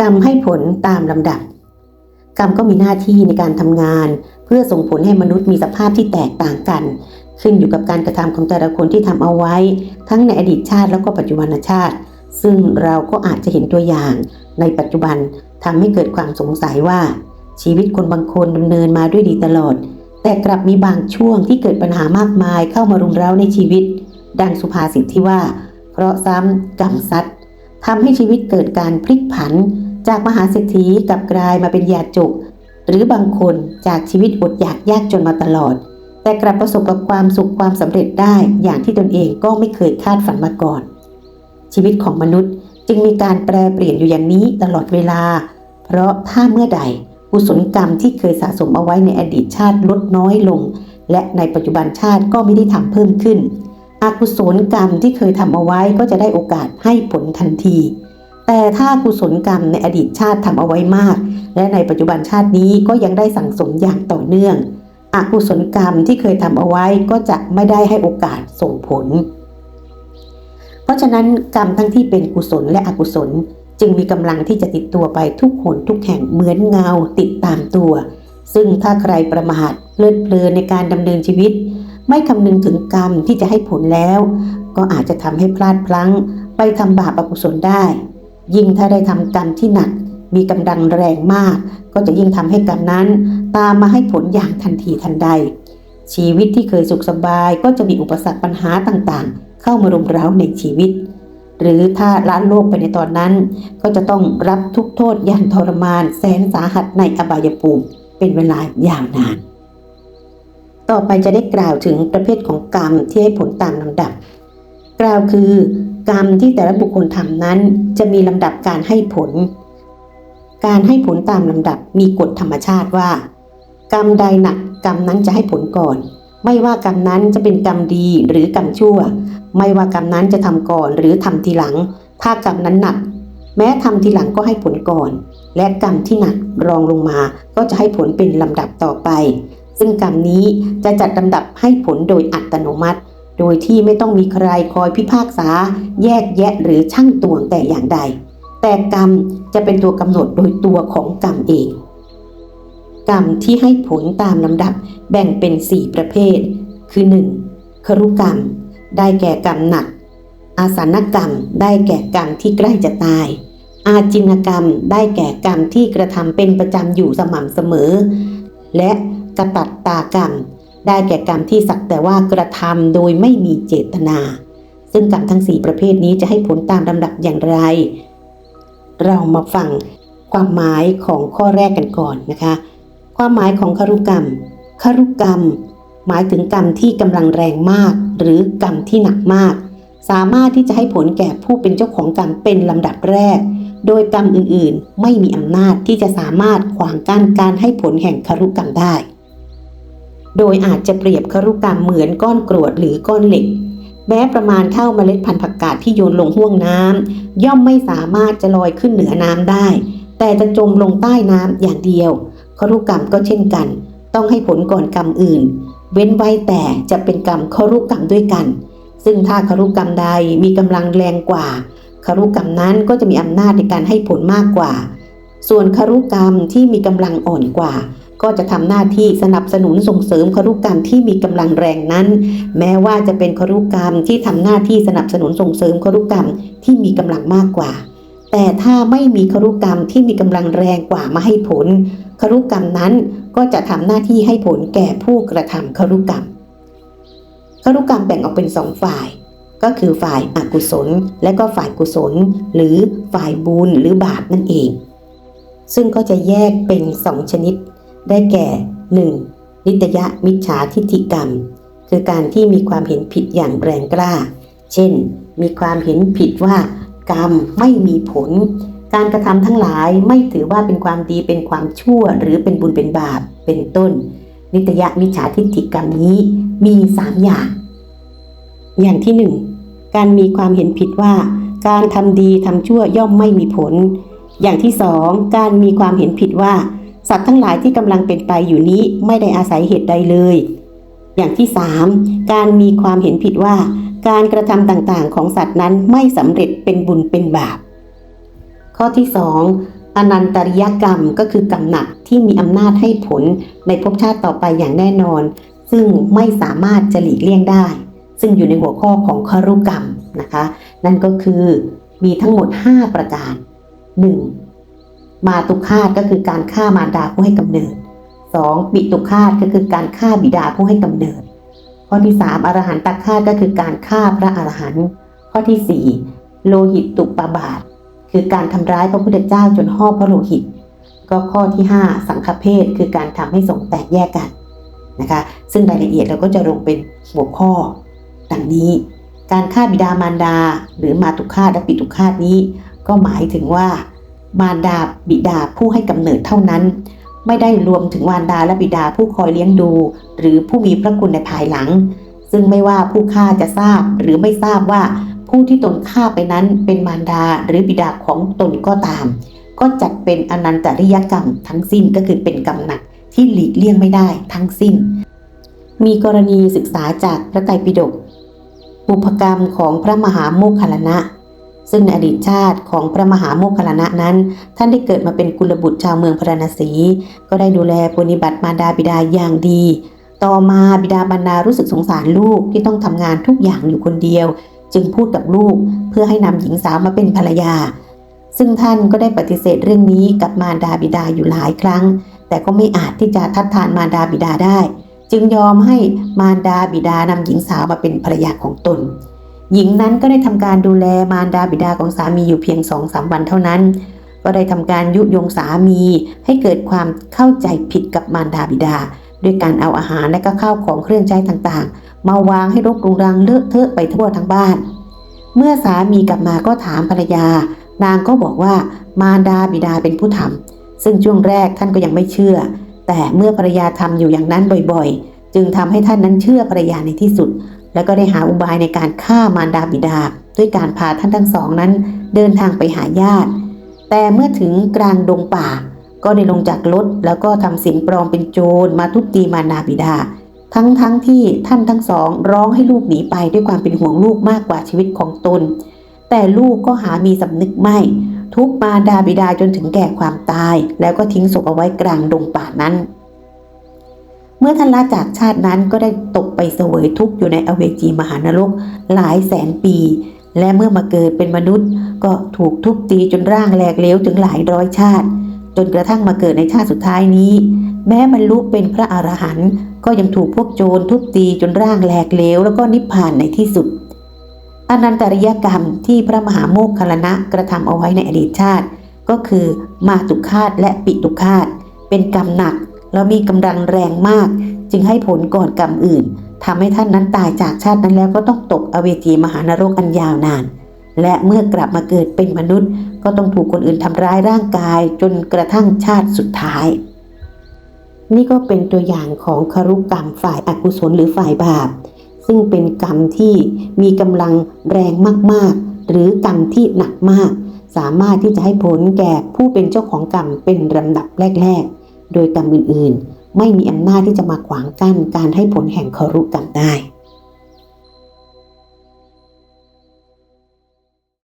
กรรมให้ผลตามลำดับ กรรมก็มีหน้าที่ในการทำงาน เพื่อส่งผลให้มนุษย์มีสภาพที่แตกต่างกัน ขึ้นอยู่กับการกระทำของแต่ละคนที่ทำเอาไว้ ทั้งในอดีตชาติแล้วก็ปัจจุบันชาติ ซึ่งเราก็อาจจะเห็นตัวอย่าง ในปัจจุบันทำให้เกิดความสงสัยว่า ชีวิตคนบางคนดำเนินมาด้วยดีตลอด แต่กลับมีบางช่วงที่เกิดปัญหามากมายเข้ามารุมเร้าในชีวิต ดังสุภาษิตที่ว่า เพราะซ้ำกรรมซัด ทำให้ชีวิตเกิดการพลิกผัน จากมหาเศรษฐีกับกลายมาเป็นยาจุก หรือบางคนจากชีวิตอดอยากยากจนมาตลอด แต่กลับประสบกับความสุขความสำเร็จได้อย่างที่ตนเองก็ไม่เคยคาดฝันมาก่อน ชีวิตของมนุษย์จึงมีการแปรเปลี่ยนอยู่อย่างนี้ตลอดเวลา เพราะถ้าเมื่อใดกุศลกรรมที่เคยสะสมเอาไว้ในอดีตชาติลดน้อยลง และในปัจจุบันชาติก็ไม่ได้ทำเพิ่มขึ้น อกุศลกรรมที่เคยทำเอาไว้ก็จะได้โอกาสให้ผลทันที แต่ถ้ากุศลกรรมในอดีตชาติทำเอาไว้มาก และในปัจจุบันชาตินี้ก็ยังได้สั่งสมอย่างต่อเนื่อง อกุศลกรรมที่เคยทำเอาไว้ก็จะไม่ได้ให้โอกาสส่งผล เพราะฉะนั้นกรรมทั้งที่เป็นกุศลและอกุศลจึงมีกำลังที่จะติดตัวไปทุกหนทุกแห่งเหมือนเงาติดตามตัว ซึ่งถ้าใครประมาทเพลิดเพลินในการดำเนินชีวิต ไม่คำนึงถึงกรรมที่จะให้ผลแล้ว ก็อาจจะทำให้พลาดพลั้ง ไปทำบาปอกุศลได้ ยิ่งถ้าได้ทำกรรมที่หนัก มีกำลังแรงมาก ก็จะยิ่งทำให้กรรมนั้น ตามมาให้ผลอย่างทันทีทันใด ชีวิตที่เคยสุขสบายก็จะมีอุปสรรคปัญหาต่างๆ เข้ามารุมเร้าในชีวิต หรือถ้าล้านโลกไปในตอนนั้น ก็จะต้องรับทุกโทษอย่างทรมานแสนสาหัสในอบายภูมิเป็นเวลายาวนาน ต่อไปจะได้กล่าวถึงประเภทของกรรมที่ให้ผลตามลำดับ กล่าวคือกรรมที่แต่ละบุคคลทำนั้น จะมีลำดับการให้ผล การให้ผลตามลำดับมีกฎธรรมชาติว่า กรรมใดหนักกรรมนั้นจะให้ผลก่อน ไม่ว่ากรรมนั้นจะเป็นกรรมดีหรือกรรมชั่ว ไม่ว่ากรรมนั้นจะทำก่อนหรือทำทีหลัง ถ้ากรรมนั้นหนัก แม้ทำทีหลังก็ให้ผลก่อน และกรรมที่หนักรองลงมาก็จะให้ผลเป็นลำดับต่อไป ซึ่งกรรมนี้จะจัดลำดับให้ผลโดยอัตโนมัติ โดยที่ไม่ต้องมีใครคอยพิพากษา แยกแยะหรือช่างตวงแต่อย่างใด แต่กรรมจะเป็นตัวกำหนดโดยตัวของกรรมเอง กรรมที่ให้ผลตามลำดับแบ่งเป็น 4 ประเภท คือ 1. ครุกรรม ได้แก่กรรมหนัก อาสนกรรมได้แก่กรรมที่ใกล้จะตายอาจินกรรมได้แก่กรรมที่กระทำเป็นประจำอยู่สม่ำเสมอ และ กตัตตากรรม ได้แก่กรรมที่สักแต่ว่ากระทำโดยไม่มีเจตนา ซึ่งกรรมทั้ง4ประเภทนี้จะให้ผลตามลำดับอย่างไร เรามาฟังความหมายของข้อแรกกันก่อนนะคะ ความหมายของคารุกรรมคารุกรรม หมายถึงกรรมที่กำลังแรงมาก หรือกรรมที่หนักมาก สามารถที่จะให้ผลแก่ผู้เป็นเจ้าของกรรมเป็นลำดับแรก โดยกรรมอื่นๆ ไม่มีอำนาจที่จะสามารถขวางกั้นการให้ผลแห่งคารุกรรมได้ โดยอาจจะเปรียบคารุกรรมเหมือนก้อนกรวดหรือก้อนเหล็ก แม้ประมาณเท่าเมล็ดพันธุ์ผักกาดที่โยนลงห้วงน้ำย่อมไม่สามารถจะลอยขึ้นเหนือน้ำได้ แต่จะจมลงใต้น้ำอย่างเดียวคารุกรรมก็เช่นกัน ต้องให้ผลก่อนกรรมอื่น เว้นไว้แต่จะเป็นกรรมคารุกรรมด้วยกัน ซึ่งถ้าคารุกรรมใดมีกำลังแรงกว่าคารุกรรมนั้นก็จะมีอำนาจในการให้ผลมากกว่า ส่วนคารุกรรมที่มีกำลังอ่อนกว่า ก็จะทำหน้าที่สนับสนุนส่งเสริมครุกรรมที่มีกำลังแรงนั้น แม้ว่าจะเป็นครุกรรมที่ทำหน้าที่สนับสนุนส่งเสริมครุกรรมที่มีกำลังมากกว่า แต่ถ้าไม่มีครุกรรมที่มีกำลังแรงกว่ามาให้ผล ครุกรรมนั้นก็จะทำหน้าที่ให้ผลแก่ผู้กระทำครุกรรมครุกรรมแบ่งออกเป็นสองฝ่าย ก็คือฝ่ายอากุศล และก็ฝ่ายกุศล หรือฝ่ายบุญหรือบาปนั่นเอง ซึ่งก็จะแยกเป็นสองชนิด ได้แก่ 1. นิตยมิจฉาทิฏฐิกรรม คือการที่มีความเห็นผิดอย่างแรงกล้า เช่น มีความเห็นผิดว่ากรรมไม่มีผล การกระทำทั้งหลายไม่ถือว่าเป็นความดีเป็นความชั่วหรือเป็นบุญเป็นบาปเป็นต้น นิตยมิจฉาทิฏฐิกรรมนี้มี 3 อย่าง อย่างที่ 1 การมีความเห็นผิดว่า การทำดีทำชั่วย่อมไม่มีผล อย่างที่สองการมีความเห็นผิดว่า สัตว์ทั้งหลายที่กำลังเป็นไปอยู่นี้ไม่ได้อาศัยเหตุใดเลย อย่างที่สามการมีความเห็นผิดว่า การกระทำต่างๆ ของสัตว์นั้นไม่สำเร็จเป็นบุญเป็นบาป ข้อที่สองอนันตริยกรรมก็คือกรรมหนักที่มีอำนาจให้ผลในภพชาติต่อไปอย่างแน่นอน ซึ่งไม่สามารถจะหลีกเลี่ยงได้ ซึ่งอยู่ในหัวข้อของคารุกรรมนะคะ นั่นก็คือมีทั้งหมด 5 ประการ 1. มาตุคาตก็คือการฆ่ามารดาผู้ให้กำเนิด 2. ปิตุคาตก็คือการฆ่าบิดาผู้ให้กำเนิด ข้อที่ 3. อรหันตคาตก็คือการฆ่าพระอรหันต์ข้อที่ 4. โลหิตตุปบาท คือการทำร้ายพระพุทธเจ้าจนห่อพระโลหิต ก็ข้อที่ 5 สังฆเพศคือการทำให้สงแตกแยกกันนะคะซึ่งรายละเอียดเราก็จะลงเป็นหัวข้อ ดังนี้ การฆ่าบิดามารดา หรือมาตุคาตและปิตุคาตนี้ ก็หมายถึงว่า มารดาบิดาผู้ให้กำเนิดเท่านั้น ไม่ได้รวมถึงมารดาและบิดาผู้คอยเลี้ยงดู หรือผู้มีพระคุณในภายหลัง ซึ่งไม่ว่าผู้ฆ่าจะทราบหรือไม่ทราบว่าผู้ที่ตนฆ่าไปนั้นเป็นมารดาหรือบิดาของตนก็ตาม ก็จัดเป็นอนันตริยกรรมทั้งสิ้นก็คือเป็นกรรมหนักที่หลีกเลี่ยงไม่ได้ทั้งสิ้น มีกรณีศึกษาจากพระไตรปิฎกบุพกรรมของพระมหาโมคคัลลนะ ซึ่งในอดีตชาติของพระมหาโมคคัลลานะนั้น ท่านได้เกิดมาเป็นกุลบุตรชาวเมืองพราณสี ก็ได้ดูแลปฏิบัติมารดาบิดาอย่างดี ต่อมาบิดาบรรดารู้สึกสงสารลูกที่ต้องทำงานทุกอย่างอยู่คนเดียว จึงพูดกับลูกเพื่อให้นำหญิงสาวมาเป็นภรรยา ซึ่งท่านก็ได้ปฏิเสธเรื่องนี้กับมารดาบิดาอยู่หลายครั้ง แต่ก็ไม่อาจที่จะทัดทานมารดาบิดาได้ จึงยอมให้มารดาบิดานำหญิงสาวมาเป็นภรรยาของตน หญิงนั้นก็ได้ทำการดูแลมารดาบิดาของสามีอยู่เพียงสองสามวันเท่านั้น ก็ได้ทำการยุยงสามีให้เกิดความเข้าใจผิดกับมารดาบิดา ด้วยการเอาอาหารและก็ข้าวของเครื่องใช้ต่างๆ มาวางให้รกรุงรังเลอะเทอะไปทั่วทั้งบ้าน เมื่อสามีกลับมาก็ถามภรรยา นางก็บอกว่ามารดาบิดาเป็นผู้ทำซึ่งช่วงแรกท่านก็ยังไม่เชื่อ แต่เมื่อภรรยาทำอยู่อย่างนั้นบ่อยๆ จึงทำให้ท่านนั้นเชื่อภรรยาในที่สุด แล้วก็ได้หาอุบายในการฆ่ามารดาบิดา ด้วยการพาท่านทั้งสองนั้น เดินทางไปหาญาติ แต่เมื่อถึงกลางดงป่า ก็ได้ลงจากรถแล้วก็ทำสินปลอมเป็นโจรมาทุบตีมารดาบิดา ทั้งทั้งที่ท่านทั้งสองร้องให้ลูกหนีไปด้วยความเป็นห่วงลูกมากกว่าชีวิตของตน แต่ลูกก็หามีสำนึกไม่ทุบมารดาบิดาจนถึงแก่ความตาย แล้วก็ทิ้งศพเอาไว้กลางดงป่านั้น เมื่อท่านละจากชาตินั้นก็ได้ตกไปเสวยทุกข์อยู่ในอเวจีมหานรกหลายแสนปี และเมื่อมาเกิดเป็นมนุษย์ ก็ถูกทุบตีจนร่างแหลกเหลวถึงหลายร้อยชาติ จนกระทั่งมาเกิดในชาติสุดท้ายนี้ แม้บรรลุเป็นพระอรหันต์ก็ยังถูกพวกโจรทุบตีจนร่างแหลกเหลวแล้วก็นิพพานในที่สุดอนันตริยกรรมที่พระมหาโมคคลลานะกระทำเอาไว้ในอดีตชาติ ก็คือมาตุคาตและปิตุคาตเป็นกรรมหนัก แล้วมีกำลังแรงมาก จึงให้ผลก่อนกรรมอื่นทำให้ท่านนั้นตายจากชาตินั้นแล้วก็ต้องตกอเวจีมหานรกอันยาวนาน และเมื่อกลับมาเกิดเป็นมนุษย์ ก็ต้องถูกคนอื่นทำร้ายร่างกายจนกระทั่งชาติสุดท้าย นี่ก็เป็นตัวอย่างของคารุกรรมฝ่ายอากุศลหรือฝ่ายบาป ซึ่งเป็นกรรมที่มีกำลังแรงมากๆ หรือกรรมที่หนักมาก สามารถที่จะให้ผลแก่ผู้เป็นเจ้าของกรรมเป็นลำดับแรก ๆ โดยกรรมอื่นๆ ไม่มีอำนาจที่จะมาขวางกั้นการให้ผลแห่งคารุกรรมได้